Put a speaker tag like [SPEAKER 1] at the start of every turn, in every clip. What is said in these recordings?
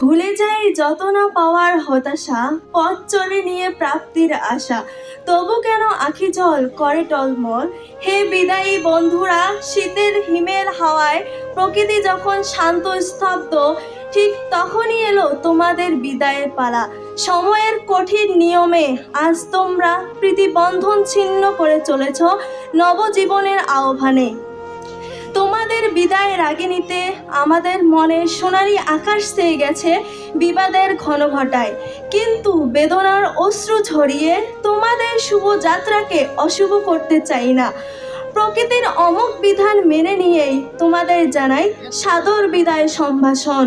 [SPEAKER 1] ভুলে যাই যত না পাওয়ার হতাশা, পথ চলে নিয়ে প্রাপ্তির আশা। তবু কেন আখি জল করে টলমল? হে বিদায়ী বন্ধুরা, শীতের হিমেল হাওয়ায় প্রকৃতি যখন শান্ত, স্তব্ধ, ঠিক তখনই এলো তোমাদের বিদায়ের পালা। সময়ের কঠিন নিয়মে আজ তোমরা প্রীতিবন্ধন ছিন্ন করে চলেছ নবজীবনের আহ্বানে। তোমাদের বিদায় রাগিনীতে আমাদের মনে সোনালি আকাশ চেয়ে গেছে বিবাদের ঘন ঘটায়। কিন্তু বেদনার অশ্রু ঝরিয়ে তোমাদের শুভ যাত্রাকে অশুভ করতে চাই না। প্রকৃতির অমুক বিধান মেনে নিয়েই তোমাদের জানাই সাদর বিদায় সম্ভাষণ।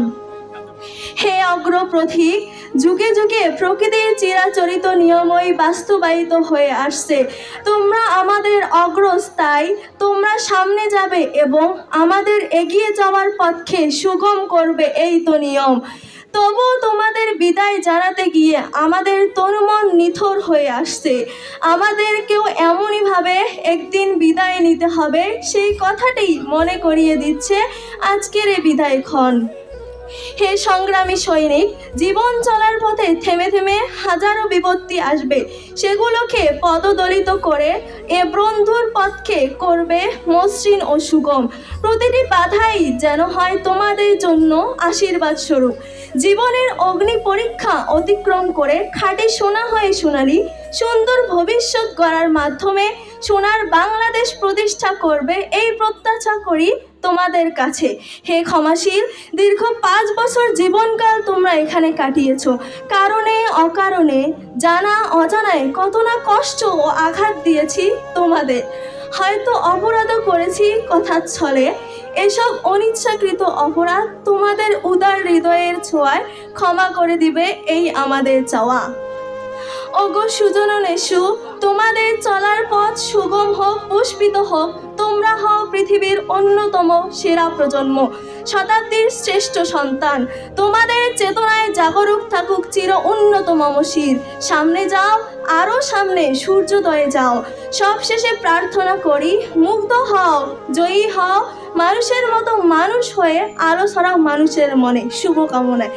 [SPEAKER 1] হে অগ্রপ্রথিক যুগে যুগে প্রকৃতির চিরাচরিত নিয়মই বাস্তবায়িত হয়ে আসছে। তোমরা আমাদের অগ্রস্থায় তোমরা সামনে যাবে এবং আমাদের এগিয়ে যাওয়ার পথকে সুগম করবে এই তো নিয়ম। তবুও তোমাদের বিদায় জানাতে গিয়ে আমাদের তনুমন নিথর হয়ে আসছে। আমাদেরকেও এমনইভাবে একদিন বিদায় নিতে হবে, সেই কথাটি মনে করিয়ে দিচ্ছে আজকের এই বিদায়ক্ষণ। হে সংগ্রামী সৈনিক, জীবন চলার পথে থেমে থেমে হাজারো বিপত্তি আসবে। সেগুলোকে পদদলিত করে এ বন্ধুর পথকে করবে মসৃণ ও সুগম। প্রতিটি বাধাই যেন হয় তোমাদের জন্য আশীর্বাদ স্বরূপ। জীবনের অগ্নি পরীক্ষা অতিক্রম করে খাঁটি সোনা হয়ে সোনালি, সুন্দর ভবিষ্যৎ গড়ার মাধ্যমে সোনার বাংলাদেশ প্রতিষ্ঠা করবে এই প্রত্যাশা করি তোমাদের কাছে। হে ক্ষমাশীল, দীর্ঘ পাঁচ বছর জীবনকাল তোমরা এখানে কাটিয়েছ। কারণে, অকারণে, জানা, অজানায় কত না কষ্ট ও আঘাত দিয়েছি তোমাদের। হয়তো অপরাধও করেছি কথার ছলে। এসব অনিচ্ছাকৃত অপরাধ তোমাদের উদার হৃদয়ের ছোঁয়ায় ক্ষমা করে দিবে এই আমাদের চাওয়া। ওগো সুজন নেশু, তোমাদের চলার পথ সুগম হোক, পুষ্পিত হোক, তোমরা হও পৃথিবীর অন্যতম সেরা প্রজন্ম, শতাব্দীর শ্রেষ্ঠ সন্তান। তোমাদের চেতনায় জাগরুক থাকুক চির অন্যতম মমশির সামনে যাও আরও সামনে সূর্যোদয়ে যাও। সবশেষে প্রার্থনা করি, মুগ্ধ হও, জয়ী হও, মানুষের মতো মানুষ হয়ে আরও ছড়াও মানুষের মনে। শুভকামনায়।